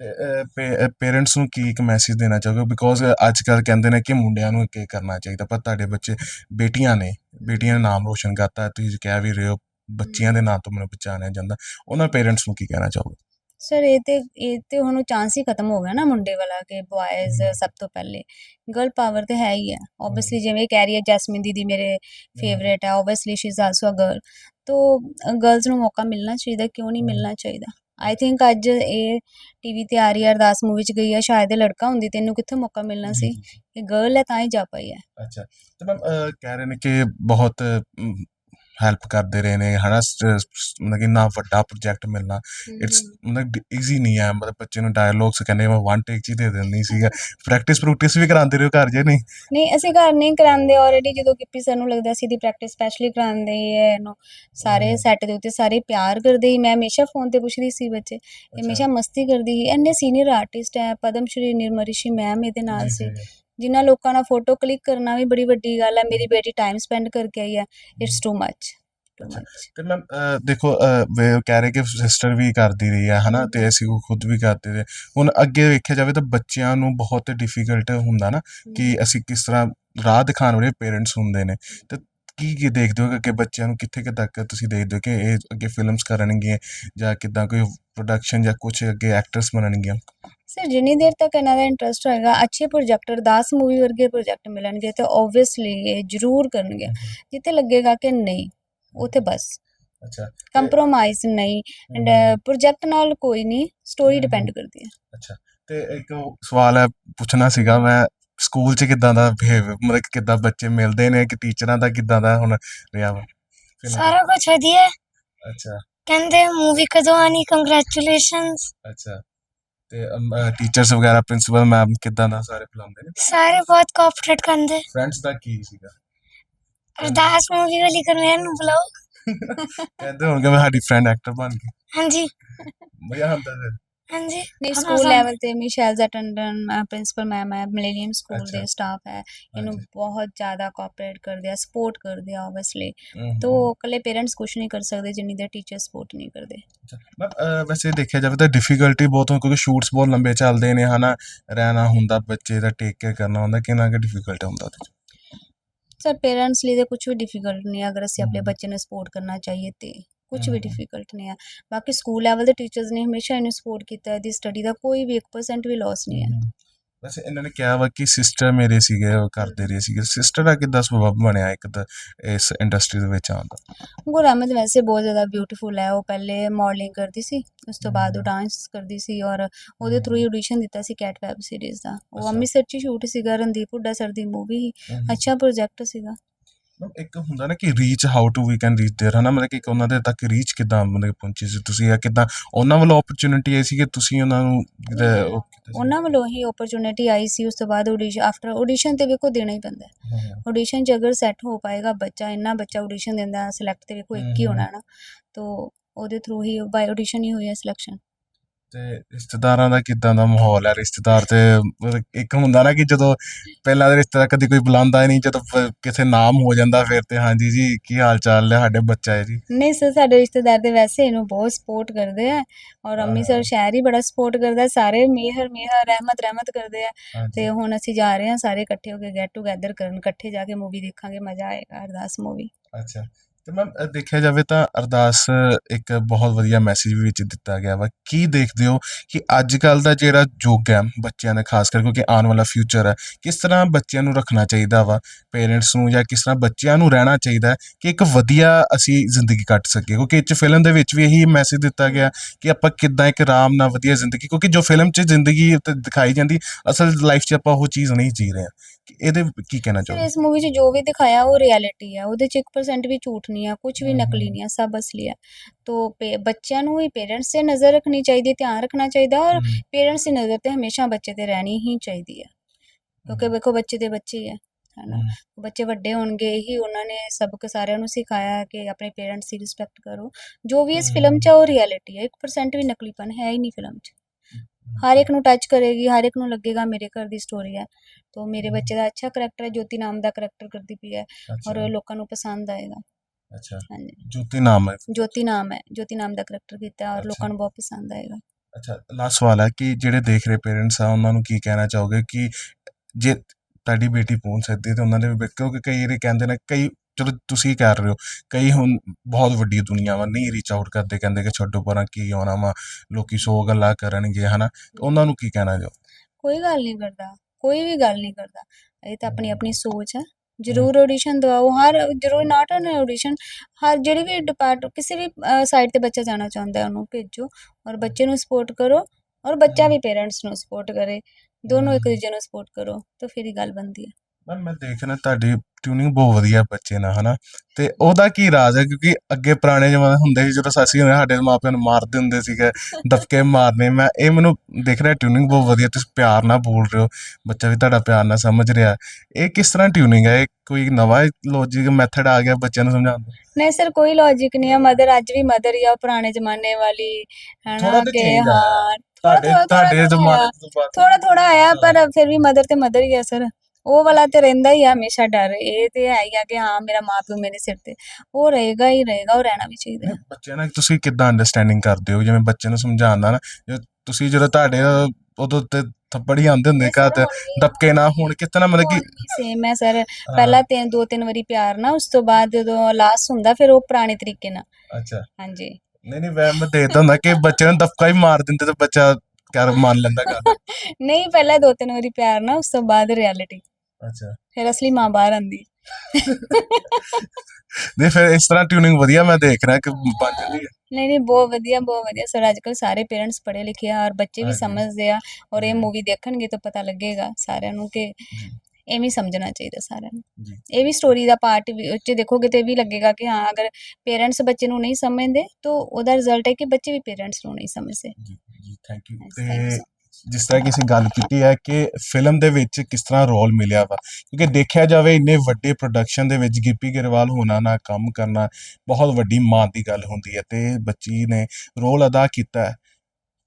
ਤੇ ਪੇਰੈਂਟਸ ਨੂੰ ਕੀ ਇੱਕ ਮੈਸੇਜ ਦੇਣਾ ਚਾਹੋਗੇ? ਬਿਕੋਜ਼ ਅੱਜ ਕੱਲ ਕਹਿੰਦੇ ਨੇ ਕਿ ਮੁੰਡਿਆਂ ਨੂੰ ਅੱਗੇ ਕਰਨਾ ਚਾਹੀਦਾ ਪਰ ਤੁਹਾਡੇ ਬੱਚੇ ਬੇਟੀਆਂ ਨੇ ਬੇਟੀਆਂ ਨੇ ਨਾਮ ਰੋਸ਼ਨ ਕਰਤਾ ਤੁਸੀਂ ਕਹਿ ਵੀ ਰਹੇ ਹੋ ਬੱਚੀਆਂ ਦੇ ਨਾਂ ਤੋਂ ਮੈਨੂੰ ਪਛਾਣਿਆ ਜਾਂਦਾ। ਉਹਨਾਂ ਪੇਰੈਂਟਸ ਨੂੰ ਕੀ ਕਹਿਣਾ ਚਾਹੋਗੇ? ਸਰ ਇਹ ਤੇ ਇਹ ਤੇ ਹੁਣ ਚਾਂਸ ਹੀ ਖਤਮ ਹੋ ਗਿਆ ਨਾ ਮੁੰਡੇ ਵਾਲਾ ਕਿ ਬॉयਜ਼। ਸਭ ਤੋਂ ਪਹਿਲੇ। ਗਰਲ ਪਾਵਰ ਤੇ ਹੈ ਹੀ ਹੈ। ਆਬਵੀਅਸਲੀ ਜਿਵੇਂ ਕਹਿ ਰਹੀ ਹੈ ਜੈਸਮਿਨ ਦੀਦੀ ਮੇਰੇ ਫੇਵਰੇਟ ਹੈ। Obviously she is also a girl ਤੋਂ ਗਰਲਸ ਨੂੰ ਮੌਕਾ ਮਿਲਣਾ ਚਾਹੀਦਾ ਕਿਉਂ ਨਹੀਂ। ਮਿਲਣਾ ਚਾਹੀਦਾ? ਆਈ ਥਿੰਕ ਅੱਜ ਇਹ ਟੀਵੀ ਤੇ ਆ ਰਹੀ ਹੈ ਅਰਦਾਸ ਮੂਵੀ ਚ ਗਈ ਹੈ ਸ਼ਾਇਦ ਇਹ ਲੜਕਾ ਹੁੰਦੀ ਤੈਨੂੰ ਕਿੱਥੇ ਮੌਕਾ ਮਿਲਣਾ ਸੀ? ਇਹ ਗਰਲ ਹੈ ਤਾਂ ਹੀ ਜਾ ਪਾਈ ਹੈ। ਅੱਛਾ। ਤੇ ਮੈਮ ਕਹਿ ਰਹੇ ਨੇ ਕਿ ਬਹੁਤ ਹੈਲਪ ਕਰਦੇ ਰਹੇ ਨੇ ਹਨਾ ਮਤਲਬ ਕਿ ਇੰਨਾ ਵੱਡਾ ਪ੍ਰੋਜੈਕਟ ਮਿਲਣਾ। ਇਟਸ ਮਤਲਬ ਈਜ਼ੀ ਨਹੀਂ ਹੈ ਮਤਲਬ ਬੱਚੇ ਨੂੰ ਡਾਇਲੌਗਸ ਕਹਿੰਦੇ ਮੈਂ ਵਨ ਟੇਕ 'ਚ ਹੀ ਦੇ ਦਿੰਦੀ ਸੀਗਾ। ਪ੍ਰੈਕਟਿਸ ਪ੍ਰੂਕਟਿਸ ਵੀ ਕਰਾਉਂਦੇ ਰਹੇ ਘਰ ਜੇ ਨਹੀਂ। ਨਹੀਂ ਅਸੀਂ ਘਰ ਨਹੀਂ ਕਰਾਉਂਦੇ ਆਲਰੇਡੀ ਜਦੋਂ ਗਿੱਪੀ ਸਰ ਨੂੰ ਲੱਗਦਾ ਸੀ ਦੀ ਪ੍ਰੈਕਟਿਸ ਸਪੈਸ਼ਲੀ ਕਰਾਉਂਦੇ ਹੀ ਇਹਨੂੰ ਸਾਰੇ। ਸੈੱਟ ਦੇ ਉੱਤੇ ਸਾਰੇ ਪਿਆਰ ਕਰਦੇ ਹੀ। ਮੈਂ ਹਮੇਸ਼ਾ ਫੋਨ ਤੇ ਪੁੱਛਦੀ ਸੀ ਬੱਚੇ ਹਮੇਸ਼ਾ ਮਸਤੀ ਕਰਦੀ ਸੀ। ਇੰਨੇ ਸੀਨੀਅਰ ਆਰਟਿਸਟ ਹੈ ਪਦਮ ਸ਼੍ਰੀ ਨਿਰਮਲ ਰਿਸ਼ੀ ਮੈਮ ਇਹਦੇ ਨਾਲ ਸੀ। ਜਿਨ੍ਹਾਂ ਲੋਕਾਂ ਨਾਲ ਫੋਟੋ ਕਲਿੱਕ ਕਰਨਾ ਵੀ ਬੜੀ ਵੱਡੀ ਗੱਲ ਹੈ ਮੇਰੀ ਬੇਟੀ ਟਾਈਮ ਸਪੈਂਡ ਕਰਕੇ ਆਈ ਹੈ ਇਟਸ ਟੂ ਮੱਚ ਤੇ ਮੈਂ ਦੇਖੋ ਵੇ ਕਹਿ ਰਹੇ ਕਿ ਸਿਸਟਰ ਵੀ ਕਰਦੀ ਰਹੀ ਹੈ ਹਨਾ ਤੇ ਅਸੀਂ ਖੁਦ ਵੀ ਕਰਦੇ ਰਹੇ। ਹੁਣ ਅੱਗੇ ਵੇਖਿਆ ਜਾਵੇ ਤਾਂ ਬੱਚਿਆਂ ਨੂੰ ਬਹੁਤ ਡਿਫਿਕਲਟ ਹੁੰਦਾ ਨਾ ਕਿ ਅਸੀਂ ਕਿਸ ਤਰ੍ਹਾਂ ਰਾਹ ਦਿਖਾਉਣ ਵਾਲੇ ਪੇਰੈਂਟਸ ਹੁੰਦੇ ਨੇ। ਤੇ ਕੀ ਕੀ ਦੇਖਦੇ ਹੋ ਕਿ ਬੱਚਿਆਂ ਨੂੰ ਕਿੱਥੇ ਕਿ ਤੱਕ ਤੁਸੀਂ ਦੇਖਦੇ ਹੋ ਕਿ ਇਹ ਅੱਗੇ ਫਿਲਮਸ ਕਰਨਗੇ ਜਾਂ ਕਿੱਦਾਂ ਕੋਈ ਪ੍ਰੋਡਕਸ਼ਨ ਜਾਂ ਕੁਝ ਅੱਗੇ ਐਕਟਰਸ ਬਣਨਗੀਆਂ? ਸਰ ਜਿੰਨੀ ਦੇਰ ਤੱਕ ਇਹਨਾਂ ਦਾ ਇੰਟਰਸਟ ਹੋਏਗਾ ਅੱਛੇ ਪ੍ਰੋਜੈਕਟ ਅਰਦਾਸ ਮੂਵੀ ਵਰਗੇ ਪ੍ਰੋਜੈਕਟ ਮਿਲਣਗੇ ਤੇ ਓਬਵੀਅਸਲੀ ਇਹ ਜ਼ਰੂਰ ਕਰਨਗੇ। ਜਿੱਥੇ ਲੱਗੇਗਾ ਕਿ ਨਹੀਂ ਉੱਥੇ ਬਸ। ਅੱਛਾ ਕੰਪਰੋਮਾਈਜ਼ ਨਹੀਂ ਐਂਡ ਪ੍ਰੋਜੈਕਟ ਨਾਲ ਕੋਈ ਨਹੀਂ ਸਟੋਰੀ ਡਿਪੈਂਡ ਕਰਦੀ ਹੈ। ਤੇ ਇੱਕ ਸਵਾਲ ਹੈ ਪੁੱਛਣਾ ਸੀਗਾ ਮੈਂ ਸਕੂਲ 'ਚ ਕਿੱਦਾਂ ਦਾ ਬਿਹੇਵ ਮਤਲਬ ਕਿੱਦਾਂ ਬੱਚੇ ਮਿਲਦੇ ਨੇ ਕਿ ਟੀਚਰਾਂ ਦਾ ਕਿੱਦਾਂ ਦਾ ਹੁਣ ਰਿਹਾ ਵਾ? ਸਾਰਾ ਕੁਝ ਵਧੀਆ। ਹੈ ਅੱਛਾ। ਕਹਿੰਦੇ ਮੂਵੀ ਕਦੋਂ ਆਣੀ ਕੰਗ੍ਰੈਚੁਲੇਸ਼ਨਸ ਅੱਛਾ। ਤੇ ਟੀਚਰਸ ਵਗੈਰਾ ਪ੍ਰਿੰਸੀਪਲ ਮੈਮ ਕਿੱਦਾਂ ਦਾ ਸਾਰੇ ਬੁਲਾਉਂਦੇ ਨੇ? ਸਾਰੇ ਬਹੁਤ ਕੋਆਪਰੇਟ ਕਰਦੇ। ਫਰੈਂਡਸ ਦਾ ਕੀ ਸੀਗਾ? ਅਰਦਾਸ ਮੂਵੀ ਵਾਲੀ ਕਰਮੇਨ ਨੂੰ ਬੁਲਾਓ। <laughs> ਕਹਿੰਦੇ ਹੋਣਗੇ ਮੈਂ ਸਾਡੀ ਫਰੈਂਡ ਐਕਟਰ ਬਣ ਗਈ। ਹਾਂਜੀ। ਮਜ਼ਾ ਆਉਂਦਾ ਫਿਰ। ਹਾਂਜੀ ਨਹੀਂ ਹਾਂ, ਸਕੂਲ ਲੈਵਲ ਤੇ ਮਿਸ਼ੈਲ ਜ਼ਟੰਡਨ ਪ੍ਰਿੰਸੀਪਲ ਮੈਮ ਹੈ ਮਿਲੇਨੀਅਮ ਸਕੂਲ ਅੱਛਾ। ਦੇ ਸਟਾਫ ਹੈ ਇਹਨੂੰ ਹਾਂਜੀ। ਬਹੁਤ ਜ਼ਿਆਦਾ ਕੋਆਪਰੇਟ ਕਰਦੇ ਆ ਸਪੋਰਟ ਕਰਦੇ ਆ ਆਬਵੀਅਸਲੀ ਹਮ, ਤੋ ਹਮ। ਇਕੱਲੇ ਪੇਰੈਂਟਸ ਕੁਝ ਨਹੀਂ ਕਰ ਸਕਦੇ ਜਿੰਨੀ ਦੇਰ ਟੀਚਰ ਸਪੋਰਟ ਨਹੀਂ ਕਰਦੇ ਮੈਂ ਅਹ, ਵੈਸੇ ਦੇਖਿਆ ਜਾਵੇ ਤਾਂ ਡਿਫਿਕਲਟੀ ਬਹੁਤ ਹੋ ਕਿਉਂਕਿ ਸ਼ੂਟਸ ਬਹੁਤ ਲੰਬੇ ਚੱਲਦੇ ਨੇ ਹਨਾ ਰਹਿਣਾ ਹੁੰਦਾ ਬੱਚੇ ਦਾ ਟੇਕ ਕੇਅਰ ਕਰਨਾ ਹੁੰਦਾ ਕਿੰਨਾ ਕਿ ਡਿਫਿਕਲਟ ਹੁੰਦਾ ਉਹਦੇ 'ਚ ਸਰ ਪੇਰੈਂਟਸ ਲਈ ਤਾਂ ਕੁਝ ਵੀ ਡਿਫਿਕਲਟ ਨਹੀਂ ਹੈ ਅਗਰ ਅਸੀਂ ਆਪਣੇ ਹਮ। ਬੱਚੇ ਨੂੰ ਸਪੋਰਟ ਕਰਨਾ ਚਾਹੀਏ ਤੇ ਕੁਝ ਵੀ। ਡਿਫਿਕਲਟ ਨਹੀਂ ਹੈ ਬਾਕੀ ਸਕੂਲ ਲੈਵਲ ਦੇ ਟੀਚਰਸ ਨੇ ਹਮੇਸ਼ਾ ਇਹਨੂੰ ਸਪੋਰਟ ਕੀਤਾ ਹੈ ਦੀ ਸਟੱਡੀ ਦਾ ਕੋਈ ਵੀ 1% ਵੀ ਲਾਸ ਨਹੀਂ ਹੈ। ਵੈਸੇ ਇਹਨਾਂ ਨੇ ਕਿਹਾ ਵਾ ਕਿ ਸਿਸਟਰ ਮੇਰੇ ਸੀਗੇ ਉਹ ਕਰਦੇ ਰਹੇ ਸੀਗੇ ਸਿਸਟਰ ਦਾ ਕਿੱਦਾਂ ਸੁਭਾਅ ਬਣਿਆ ਇੱਕ ਤਾਂ ਇਸ ਇੰਡਸਟਰੀ ਦੇ ਵਿੱਚ ਆਉਣ ਦਾ ਗੁਰ ਅਹਿਮਦ ਵੈਸੇ ਬਹੁਤ ਜ਼ਿਆਦਾ ਬਿਊਟੀਫੁਲ ਹੈ ਉਹ ਪਹਿਲੇ ਮਾਡਲਿੰਗ ਕਰਦੀ ਸੀ ਉਸ ਤੋਂ ਬਾਅਦ ਉਹ। ਡਾਂਸ ਕਰਦੀ ਸੀ ਔਰ ਉਹਦੇ ਥਰੂ ਹੀ ਆਡੀਸ਼ਨ ਦਿੱਤਾ ਸੀ ਕੈਟ ਵੈਬ ਸੀਰੀਜ਼ ਦਾ ਉਹ। ਅੰਮ੍ਰਿਤਸਰ 'ਚ ਸ਼ੂਟ ਸੀਗਾ ਰਣਦੀਪ ਹੁੱਡਾ ਸਰ ਦੀ ਮੂਵੀ। ਅੱਛਾ ਪ੍ਰੋਜੈਕਟ ਸੀਗਾ ਇੱਕ ਹੁੰਦਾ ਨਾ ਕਿ reach how to we can reach there ਹਨਾ? ਮਤਲਬ ਕਿ ਉਹਨਾਂ ਦੇ ਤੱਕ ਰੀਚ ਕਿਦਾਂ ਮਤਲਬ ਪਹੁੰਚੀ ਸੀ? ਤੁਸੀਂ ਆ ਕਿਦਾਂ ਉਹਨਾਂ ਵੱਲੋਂ ਓਪਰਚ्युनिटी ਆਈ ਸੀ ਕਿ ਤੁਸੀਂ ਉਹਨਾਂ ਨੂੰ ਉਹਨਾਂ ਵੱਲੋਂ ਹੀ ਓਪਰਚ्युनिटी ਆਈ ਸੀ ਉਸ ਤੋਂ ਬਾਅਦ ਆਡੀਸ਼ਨ ਆਫਟਰ ਆਡੀਸ਼ਨ ਤੇ ਵੇਖੋ ਦੇਣਾ ਹੀ ਪੈਂਦਾ ਆਡੀਸ਼ਨ ਜੇ ਅਗਰ ਸੈੱਟ ਹੋ ਪਾਏਗਾ ਬੱਚਾ ਇੰਨਾ ਬੱਚਾ ਆਡੀਸ਼ਨ ਦਿੰਦਾ ਸਿਲੈਕਟ ਤੇ ਵੇਖੋ ਇੱਕ ਹੀ ਹੋਣਾ ਨਾ ਤੋ ਉਹਦੇ ਥਰੂ ਹੀ ਬਾਈ ਆਡੀਸ਼ਨ ਹੀ ਹੋਈ ਹੈ ਸਿਲੈਕਸ਼ਨ ਤੇ ਰਿਸ਼ਤੇਦਾਰਾਂ ਦਾ ਕਿਦਾਂ ਦਾ ਮਾਹੌਲ ਹੈ ਰਿਸ਼ਤੇਦਾਰ ਤੇ ਇੱਕ ਹੁੰਦਾ ਨਾ ਕਿ ਜਦੋਂ ਪਹਿਲਾਂ ਦੇ ਰਿਸ਼ਤੇਦਾਰ ਕਦੀ ਕੋਈ ਬੁਲਾਉਂਦਾ ਹੀ ਨਹੀਂ ਜਦੋਂ ਪ- ਕਿਸੇ ਨਾਮ ਹੋ ਜਾਂਦਾ ਫਿਰ ਤੇ ਹਾਂਜੀ ਜੀ ਕੀ ਹਾਲ ਚਾਲ ਹੈ ਸਾਡੇ ਬੱਚਾ ਹੈ ਜੀ ਨਹੀਂ ਸਰ ਸਾਡੇ ਰਿਸ਼ਤੇਦਾਰ ਦੇ ਵੈਸੇ ਇਹਨੂੰ ਬਹੁਤ ਸਪੋਰਟ ਕਰਦੇ ਆ ਔਰ। ਅੰਮ੍ਰਿਤਸਰ ਸ਼ਹਿਰ ਹੀ ਬੜਾ ਸਪੋਰਟ ਕਰਦਾ ਹੈ। ਸਾਰੇ ਮੇਹਰ ਮੇਹਰ ਰਹਿਮਤ ਰਹਿਮਤ ਕਰਦੇ ਆ ਹਾਂਜੀ ਤੇ ਹੁਣ ਅਸੀਂ ਜਾ ਰਹੇ ਹਾਂ ਸਾਰੇ ਇਕੱਠੇ ਹੋ ਕੇ ਗੈਟ ਟੂਗੇਦਰ ਕਰਨ ਇਕੱਠੇ ਜਾ ਕੇ ਮੂਵੀ ਦੇਖਾਂਗੇ ਮਜ਼ਾ ਆਏਗਾ ਅਰਦਾਸ ਮੂਵੀ ਅੱਛਾ ਤੇ ਮੈਂ ਦੇਖਿਆ ਜਾਵੇ ਤਾਂ ਅਰਦਾਸ ਇੱਕ ਬਹੁਤ ਵਧੀਆ ਮੈਸੇਜ ਵੀ ਵਿੱਚ ਦਿੱਤਾ ਗਿਆ ਵਾ। ਕੀ ਦੇਖਦੇ ਹੋ ਕਿ ਅੱਜ ਕੱਲ ਦਾ ਜਿਹੜਾ ਯੁੱਗ ਹੈ ਬੱਚਿਆਂ ਦਾ, ਖਾਸ ਕਰਕੇ ਕਿਉਂਕਿ ਆਉਣ ਵਾਲਾ ਫਿਊਚਰ ਹੈ, ਕਿਸ ਤਰ੍ਹਾਂ ਬੱਚਿਆਂ ਨੂੰ ਰੱਖਣਾ ਚਾਹੀਦਾ ਵਾ? ਪੇਰੈਂਟਸ ਨੂੰ ਜਾਂ ਕਿਸ ਤਰ੍ਹਾਂ ਬੱਚਿਆਂ ਨੂੰ ਰਹਿਣਾ ਚਾਹੀਦਾ ਕਿ ਇੱਕ ਵਧੀਆ ਅਸੀਂ ਜ਼ਿੰਦਗੀ ਕੱਟ ਸਕੀਏ? ਕਿਉਂਕਿ ਇਹ 'ਚ ਫਿਲਮ ਦੇ ਵਿੱਚ ਵੀ ਇਹੀ ਮੈਸੇਜ ਦਿੱਤਾ ਗਿਆ ਕਿ ਆਪਾਂ ਕਿੱਦਾਂ ਇੱਕ ਆਰਾਮ ਨਾਲ ਵਧੀਆ ਜ਼ਿੰਦਗੀ, ਕਿਉਂਕਿ ਜੋ ਫਿਲਮ 'ਚ ਜ਼ਿੰਦਗੀ ਤੇ ਦਿਖਾਈ ਜਾਂਦੀ, ਅਸਲ ਲਾਈਫ 'ਚ ਆਪਾਂ ਉਹ ਚੀਜ਼ ਨਹੀਂ ਜੀ ਰਹੇ ਹਾਂ। ਇਹਦੇ ਕੀ ਕਹਿਣਾ ਚਾਹੋਗੇ? ਇਸ ਮੂਵੀ 'ਚ ਜੋ ਵੀ ਦਿਖਾਇਆ ਉਹ ਰਿਐਲਿਟੀ ਹੈ ਉਹਦੇ 'ਚ 1% ਵੀ ਝੂਠ ਨਹੀਂ ਹੈ ਕੁਝ ਵੀ ਨਕਲੀ। ਨਹੀਂ ਹੈ ਸਭ ਅਸਲੀ ਹੈ ਤੋ ਪੇ- ਬੱਚਿਆਂ ਨੂੰ ਵੀ ਪੇਰੈਂਟਸ ਤੇ ਨਜ਼ਰ ਰੱਖਣੀ ਚਾਹੀਦੀ ਧਿਆਨ ਰੱਖਣਾ ਚਾਹੀਦਾ ਔਰ ਹਮ, ਪੇਰੈਂਟਸ ਦੀ ਨਜ਼ਰ ਤੇ ਹਮੇਸ਼ਾ ਬੱਚੇ ਤੇ ਰਹਿਣੀ ਹੀ ਚਾਹੀਦੀ ਹੈ ਕਿਉਂਕਿ ਵੇਖੋ ਬੱਚੇ ਦੇ ਬੱਚੇ ਹੀ ਹੈ ਹੈਨਾ। ਹਮ, ਬੱਚੇ ਵੱਡੇ ਹੋਣਗੇ ਹੀ ਉਹਨਾਂ ਨੇ ਸਬਕ ਸਾਰਿਆਂ ਨੂੰ ਸਿਖਾਇਆ ਹੈ ਕਿ ਆਪਣੇ ਪੇਰੈਂਟਸ ਦੀ ਰਿਸਪੈਕਟ ਕਰੋ। ਜੋ ਵੀ ਇਸ ਫਿਲਮ 'ਚ ਉਹ ਰਿਐਲਿਟੀ ਹੈ 1% ਵੀ ਨਕਲੀਪਨ ਹੈ ਹੀ ਨਹੀਂ ਫਿਲਮ 'ਚ। ਹਰ ਇੱਕ ਨੂੰ ਟੱਚ ਕਰੇਗੀ ਹਰ ਇੱਕ ਨੂੰ ਲੱਗੇਗਾ ਮੇਰੇ ਘਰ ਦੀ ਸਟੋਰੀ ਹੈ। ਤੋ ਮੇਰੇ। ਬੱਚੇ ਦਾ ਅੱਛਾ ਕਰੈਕਟਰ ਹੈ ਜੋਤੀ ਨਾਮ ਦਾ ਕਰੈਕਟਰ ਕਰਦੀ ਪਈ ਹੈ ਔਰ ਲੋਕਾਂ ਨੂੰ ਪਸੰਦ ਆਏਗਾ। ਅੱਛਾ। ਹਾਂਜੀ। ਜੋਤੀ ਨਾਮ ਹੈ। ਜੋਤੀ ਨਾਮ ਹੈ ਜੋਤੀ ਨਾਮ ਦਾ ਕਰੈਕਟਰ ਕੀਤਾ ਹੈ ਔਰ ਅੱਛਾ। ਲੋਕਾਂ ਨੂੰ ਬਹੁਤ ਪਸੰਦ ਆਏਗਾ। ਅੱਛਾ ਲਾਸਟ ਸਵਾਲ ਹੈ ਕਿ ਜਿਹੜੇ ਦੇਖ ਰਹੇ ਪੇਰੈਂਟਸ ਆ ਉਹਨਾਂ ਨੂੰ ਕੀ ਕਹਿਣਾ ਚਾਹੋਗੇ ਕਿ ਜੇ ਤੁਹਾਡੀ ਬੇਟੀ ਪਹੁੰਚ ਸਕਦੀ ਹੈ ਤੇ ਉਹਨਾਂ ਦੇ ਵੀ ਕਿਉਂਕਿ ਕਈ ਕਹਿੰਦੇ ਨੇ ਕਈ ਚਲੋ ਤੁਸੀਂ ਕਰ ਰਹੇ ਹੋ ਕਈ ਹੁਣ ਬਹੁਤ ਵੱਡੀ ਦੁਨੀਆ ਵਾ ਨਹੀਂ ਰੀਚ ਆਊਟ ਕਰਦੇ ਕਹਿੰਦੇ ਕਿ ਛੱਡੋ ਪਰਾਂ ਕੀ ਆਉਣਾ ਵਾ ਲੋਕੀ ਸੌ ਗੱਲਾਂ ਕਰਨਗੇ ਹਨਾ? ਉਹਨਾਂ ਨੂੰ ਕੀ ਕਹਿਣਾ ਚਾਹੋ ਕੋਈ ਗੱਲ ਨਹੀਂ ਕਰਦਾ ਕੋਈ ਵੀ ਗੱਲ ਨਹੀਂ ਕਰਦਾ। ਇਹ ਤਾਂ ਆਪਣੀ ਆਪਣੀ ਸੋਚ ਹੈ। ਜ਼ਰੂਰ ਆਡੀਸ਼ਨ ਦਵਾਓ ਹਰ ਜ਼ਰੂਰ ਨਾਟ ਐਨ ਆਡੀਸ਼ਨ ਹਰ ਜਿਹੜੀ ਵੀ ਡਿਪਾਰਟ ਕਿਸੇ ਵੀ ਸਾਈਡ ਤੇ ਬੱਚਾ ਜਾਣਾ ਚਾਹੁੰਦਾ ਹੈ ਉਹਨੂੰ ਭੇਜੋ ਔਰ ਬੱਚੇ ਨੂੰ ਸਪੋਰਟ ਕਰੋ ਔਰ ਬੱਚਾ ਵੀ ਪੇਰੈਂਟਸ ਨੂੰ ਸਪੋਰਟ ਕਰੇ। ਦੋਨੋਂ ਇੱਕ ਦੂਜੇ ਨੂੰ ਸਪੋਰਟ ਕਰੋ ਤਾਂ ਫਿਰ ਹੀ ਗੱਲ ਬਣਦੀ ਹੈ। ਮੈਮ ਮੈਂ ਦੇਖ ਰਿਹਾ ਤੁਹਾਡੀ ਟਿਊਨਿੰਗ ਬਹੁਤ ਵਧੀਆ ਬੱਚੇ ਨਾਲ ਹਨਾ? ਤੇ ਉਹਦਾ ਕੀ ਰਾਜ਼ ਹੈ? ਕਿਉਂਕਿ ਅੱਗੇ ਪੁਰਾਣੇ ਜ਼ਮਾਨੇ ਹੁੰਦੇ ਸੀ ਜਦੋਂ ਸਾਸੀ ਹੁੰਦੇ ਸਾਡੇ ਮਾਪਿਆਂ ਨੂੰ ਮਾਰਦੇ ਹੁੰਦੇ ਸੀਗੇ ਦਬਕੇ ਮਾਰਨੇ ਮੈਂ ਇਹ ਮੈਨੂੰ ਦੇਖ ਰਿਹਾ ਟਿਊਨਿੰਗ ਬਹੁਤ ਵਧੀਆ ਤੁਸੀਂ ਪਿਆਰ ਨਾਲ ਬੋਲ ਰਹੇ ਹੋ ਬੱਚਾ ਵੀ ਤੁਹਾਡਾ ਪਿਆਰ ਨਾਲ ਸਮਝ ਰਿਹਾ। ਇਹ ਕਿਸ ਤਰ੍ਹਾਂ ਟਿਊਨਿੰਗ ਹੈ? ਇਹ ਕੋਈ ਨਵਾਂ ਲੌਜੀਕ ਮੈਥਡ ਆ ਗਿਆ ਬੱਚਿਆਂ ਨੂੰ ਸਮਝਾਉਣ ਦਾ? ਨਹੀਂ ਸਰ ਕੋਈ ਲੌਜੀਕ ਨਹੀਂ ਹੈ ਮਦਰ ਅੱਜ ਵੀ ਮਦਰ ਹੀ ਆ ਪੁਰਾਣੇ ਜ਼ਮਾਨੇ ਵਾਲੀ ਹੈ ਥੋੜ੍ਹਾ ਨਾ ਤਾਂ ਕਿ। ਹਾਂ ਤੁਹਾਡੇ ਤੁਹਾਡੇ ਜ਼ਮਾਨੇ ਤੋਂ ਬਾਅਦ। ਥੋੜਾ ਥੋੜਾ ਆਇਆ ਪਰ ਫਿਰ ਵੀ ਮਦਰ ਤੇ ਮਦਰ ਹੀ ਹੈ ਸਰ ਉਹ ਵਾਲਾ ਤੇ ਰਹਿੰਦਾ ਹੀ ਆ ਹਮੇਸ਼ਾ ਡਰ। ਇਹ ਤੇ ਹੈ ਹੀ ਆ ਕਿ ਹਾਂ ਮੇਰਾ ਮਾਪਿਓ ਮੇਰੇ ਸਿਰ ਤੇ। ਉਹ ਰਹੇਗਾ ਹੀ ਰਹੇਗਾ ਉਹ ਰਹਿਣਾ ਵੀ ਚਾਹੀਦਾ। ਹੈ। ਬੱਚਿਆਂ ਨਾਲ ਤੁਸੀਂ ਕਿੱਦਾਂ ਅੰਡਰਸਟੈਂਡਿੰਗ ਕਰਦੇ ਹੋ? ਜਿਵੇਂ ਬੱਚੇ ਨੂੰ ਸਮਝਾਉਣਾ ਨਾ ਜੇ ਤੁਸੀਂ ਜਦੋਂ ਤੁਹਾਡੇ ਉਦੋਂ ਤੇ ਥੱਪੜ ਹੀ ਆਉਂਦੇ ਹੁੰਦੇ ਘਰ ਤੇ ਦਬਕੇ ਨਾ ਹੋਣ ਕਿਤਨਾ ਮਤਲਬ ਕਿ ਸੇਮ ਹੈ ਸਰ ਪਹਿਲਾਂ ਤਿੰਨ ਦੋ ਤਿੰਨ ਵਾਰੀ ਪਿਆਰ ਨਾ ਉਸ ਤੋਂ ਬਾਅਦ ਜਦੋਂ ਲਾਸਟ ਹੁੰਦਾ ਫਿਰ ਉਹ ਪੁਰਾਣੇ ਤਰੀਕੇ ਨਾਲ। ਅੱਛਾ। ਹਾਂਜੀ। ਨਹੀਂ ਨਹੀਂ ਵੈਮ ਮੈਂ ਦੇਖਦਾ ਹੁੰਦਾ ਕਿ ਬੱਚੇ ਨੂੰ ਦਬਕਾ ਹੀ ਮਾਰ ਦਿੰਦੇ ਤੇ ਬੱਚਾ ਕਰ ਮੰਨ ਲੈਂਦਾ ਗੱਲ। ਨਹੀਂ ਪਹਿਲਾਂ ਦੋ ਤਿੰਨ ਵਾਰੀ ਪਿਆਰ ਨਾ ਉਸ ਤੋਂ ਬਾਅਦ ਰਿਐਲਿਟੀ ਅੱਛਾ। ਫਿਰ ਅਸਲੀ ਮਾਂ ਬਾਹਰ ਆਂਦੀ। ਨਹੀਂ ਫਿਰ ਇਸ ਤਰ੍ਹਾਂ ਟਿਊਨਿੰਗ ਵਧੀਆ ਮੈਂ ਦੇਖ ਰਿਹਾ ਕਿ ਬਣ ਜਾਂਦੀ ਹੈ। ਨਹੀਂ ਨਹੀਂ ਬਹੁਤ ਵਧੀਆ ਬਹੁਤ ਵਧੀਆ। ਸਰ ਅੱਜਕੱਲ ਸਾਰੇ ਪੇਰੈਂਟਸ ਪੜ੍ਹੇ ਲਿਖੇ ਆ ਔਰ ਬੱਚੇ ਵੀ ਹਾਂਜੀ। ਸਮਝਦੇ ਆ ਔਰ ਇਹ। ਮੂਵੀ ਦੇਖਣਗੇ ਤਾਂ ਪਤਾ ਲੱਗੇਗਾ ਸਾਰਿਆਂ ਨੂੰ ਕਿ ਐਵੇਂ ਹੀ ਸਮਝਣਾ ਚਾਹੀਦਾ ਸਾਰਿਆਂ ਨੂੰ। ਜੀ। ਇਹ ਵੀ ਸਟੋਰੀ ਦਾ ਪਾਰਟ ਵੀ ਉੱਚ ਦੇਖੋਗੇ ਤੇ ਇਹ ਵੀ ਲੱਗੇਗਾ ਕਿ ਹਾਂ ਅਗਰ ਪੇਰੈਂਟਸ ਬੱਚੇ ਨੂੰ ਨਹੀਂ ਸਮਝਦੇ ਤਾਂ ਉਹਦਾ ਰਿਜ਼ਲਟ ਹੈ ਕਿ ਬੱਚੇ ਵੀ ਪੇਰੈਂਟਸ ਨੂੰ ਨਹੀਂ ਸਮਝਦੇ। ਜੀ। ਜੀ ਥੈਂਕ ਯੂ ਤੇ ਜਿਸ ਤਰ੍ਹਾਂ ਕਿ ਅਸੀਂ ਗੱਲ ਕੀਤੀ ਹੈ ਕਿ ਫਿਲਮ ਦੇ ਵਿੱਚ ਕਿਸ ਤਰ੍ਹਾਂ ਰੋਲ ਮਿਲਿਆ ਵਾ। ਕਿਉਂਕਿ ਦੇਖਿਆ ਜਾਵੇ ਇੰਨੇ ਵੱਡੇ ਪ੍ਰੋਡਕਸ਼ਨ ਦੇ ਵਿੱਚ ਗਿੱਪੀ ਗਰੇਵਾਲ ਹੋਣਾ ਨਾ ਕੰਮ ਕਰਨਾ ਬਹੁਤ ਵੱਡੀ ਮਾਣ ਦੀ ਗੱਲ ਹੁੰਦੀ ਹੈ ਤੇ ਬੱਚੀ ਨੇ ਰੋਲ ਅਦਾ ਕੀਤਾ ਹੈ।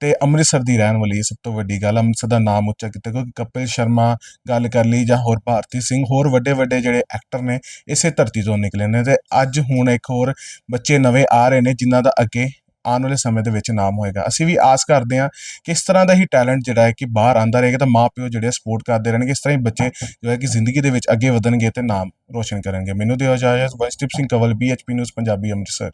ਤੇ ਅੰਮ੍ਰਿਤਸਰ ਦੀ ਰਹਿਣ ਵਾਲੀ ਸਭ ਤੋਂ ਵੱਡੀ ਗੱਲ। ਅੰਮ੍ਰਿਤਸਰ ਦਾ ਨਾਮ ਉੱਚਾ ਕੀਤਾ ਕਿਉਂਕਿ ਕਪਿਲ ਸ਼ਰਮਾ ਗੱਲ ਕਰ ਲਈ ਜਾਂ ਹੋਰ ਭਾਰਤੀ ਸਿੰਘ ਹੋਰ ਵੱਡੇ ਵੱਡੇ ਜਿਹੜੇ ਐਕਟਰ ਨੇ ਇਸੇ ਧਰਤੀ ਤੋਂ ਨਿਕਲੇ ਨੇ ਤੇ ਅੱਜ ਹੁਣ ਇੱਕ ਹੋਰ ਬੱਚੇ ਨਵੇਂ ਆ ਰਹੇ ਨੇ ਜਿਨ੍ਹਾਂ ਦਾ ਅੱਗੇ ਆਉਣ ਵਾਲੇ ਸਮੇਂ ਦੇ ਵਿੱਚ ਨਾਮ ਹੋਏਗਾ। ਅਸੀਂ ਵੀ ਆਸ ਕਰਦੇ ਹਾਂ ਕਿ ਇਸ ਤਰ੍ਹਾਂ ਦਾ ਹੀ ਟੈਲੈਂਟ ਜਿਹੜਾ ਹੈ ਕਿ ਬਾਹਰ ਆਂਦਾ ਰਹੇਗਾ ਤਾਂ ਮਾਪਿਓ ਜਿਹੜੇ ਸਪੋਰਟ ਕਰਦੇ ਰਹਿਣਗੇ। ਇਸ ਤਰ੍ਹਾਂ ਹੀ ਬੱਚੇ ਜੋ ਹੈ ਕਿ ਜ਼ਿੰਦਗੀ ਦੇ ਵਿੱਚ ਅੱਗੇ ਵਧਣਗੇ ਤੇ ਨਾਮ ਰੋਸ਼ਨ ਕਰਨਗੇ। ਮੈਨੂੰ ਦਿਓ ਇਜਾਜ਼ਤ। Vanshdeep Singh Kawal BHP news Punjabi Amritsar